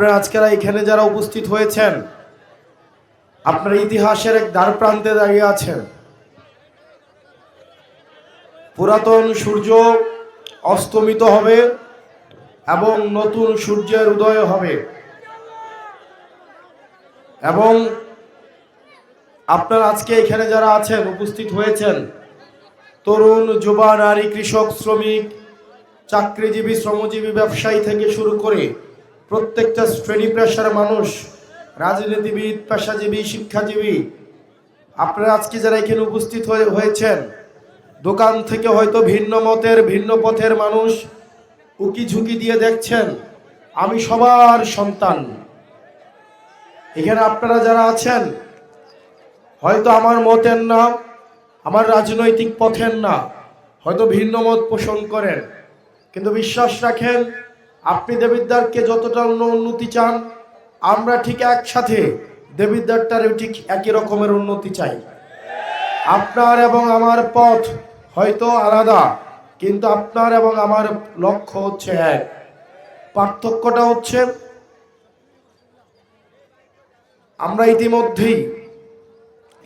আপনারা আজকেরা এখানে যারা উপস্থিত হয়েছেন, আপনারা ইতিহাসের এক দ্বার প্রান্তে দাঁড়িয়ে আছেন। পুরাতন সূর্য অস্তমিত হবে এবং নতুন সূর্যের উদয় হবে। এবং আপনারা আজকে এখানে যারা আছেন, উপস্থিত হয়েছেন, তরুণ, যুবা, নারী, কৃষক, শ্রমিক, চাকরিজীবী, শ্রমজীবী, ব্যবসায়ী থেকে শুরু করে প্রত্যেকটা শ্রেণি পেশার মানুষ, রাজনীতিবিদ, পেশাজীবী, শিক্ষাজীবী, আপনারা আজকে যারা এখানে উপস্থিত হয়ে হয়েছেন, দোকান থেকে হয়তো ভিন্ন মতের, ভিন্ন পথের মানুষ উকি ঝুঁকি দিয়ে দেখছেন, আমি সবার সন্তান। এখানে আপনারা যারা আছেন, হয়তো আমার মতের না, আমার রাজনৈতিক পথের না, হয়তো ভিন্ন মত পোষণ করেন, কিন্তু বিশ্বাস রাখেন আপনি দেবিদ্দারকে যতটা উন্ন- উন্নতি চান, আমরা ঠিক একসাথে দেবিদ্দারটার ঠিক একই রকমের উন্নতি চাই। আপনার এবং আমার পথ হয়তো আলাদা, কিন্তু আপনার এবং আমার লক্ষ্য হচ্ছে এক। পার্থক্যটা হচ্ছে, আমরা ইতিমধ্যেই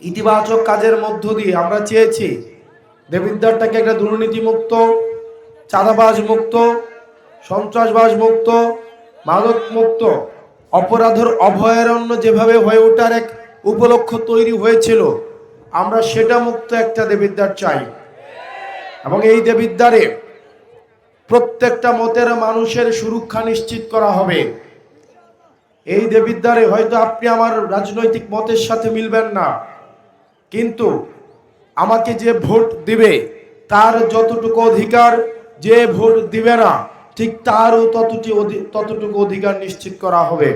ইতিবাচক কাজের মধ্য দিয়ে আমরা চেয়েছি দেবিদ্দারটাকে একটা দুর্নীতিমুক্ত চাঁদাবাজ মুক্ত সন্ত্রাসবাজ মুক্ত মাদক মুক্ত অপরাধের অভয়ারণ্য যেভাবে হয়ে ওঠার এক উপলক্ষ তৈরি হয়েছিল, আমরা সেটা মুক্ত একটা দেবিদ্বার চাই। এবং এই দেবিদ্বারে প্রত্যেকটা মতের মানুষের সুরক্ষা নিশ্চিত করা হবে। এই দেবিদ্বারে হয়তো আপনি আমার রাজনৈতিক মতের সাথে মিলবেন না, কিন্তু আমাকে যে ভোট দিবে, তার যতটুকু অধিকার যে ভোট দিবে না ঠিক তারও ততটি ততটুকু অধিকার নিশ্চিত করা হবে।